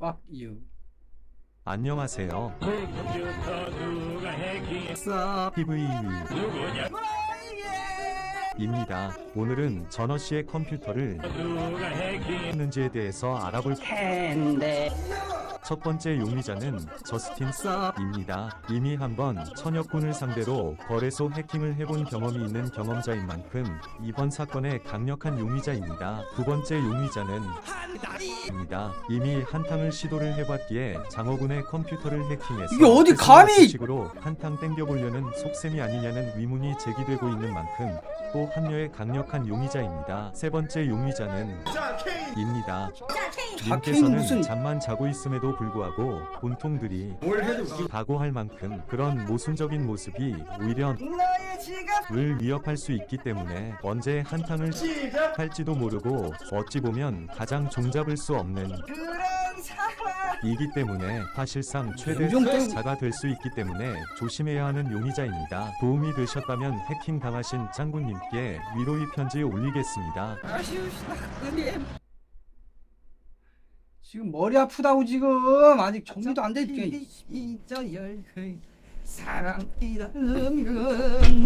Fuck you. 안녕하세요. 쌉. PV위 입니다. 오늘은 전어 씨의 컴퓨터를 했는지에 대해서 알아볼 텐데. 첫 번째 용의자는 저스틴 쌉입니다. 이미 한번 천여꾼을 상대로 거래소 해킹을 해본 경험이 있는 경험자인 만큼 이번 사건의 강력한 용의자입니다. 두 번째 용의자는 입니다. 이미 한탕을 시도를 해봤기에 장어군의 컴퓨터를 해킹해서 이게 어디 감히! 식으로 한탕 땡겨보려는 속셈이 아니냐는 의문이 제기되고 있는 만큼 또 한여의 강력한 용의자입니다. 세 번째 용의자는 입니다. 님께서는 무슨- 잠만 자고 있음에도 불구하고 본통들이 각오할 만큼 그런 모순적인 모습이 오히려 을 위협할 수 있기 때문에 언제 한탕을 할지도 모르고 어찌 보면 가장 종잡을 수 없는 이기 때문에 사실상 최대 자가 될 수 있기 때문에 조심해야 하는 용의자입니다. 도움이 되셨다면 해킹 당하신 장군님께 위로의 편지 올리겠습니다. 지금 머리 아프다고 지금 아직 정리도 안 됐게. 잊어야 할 사랑이라는 건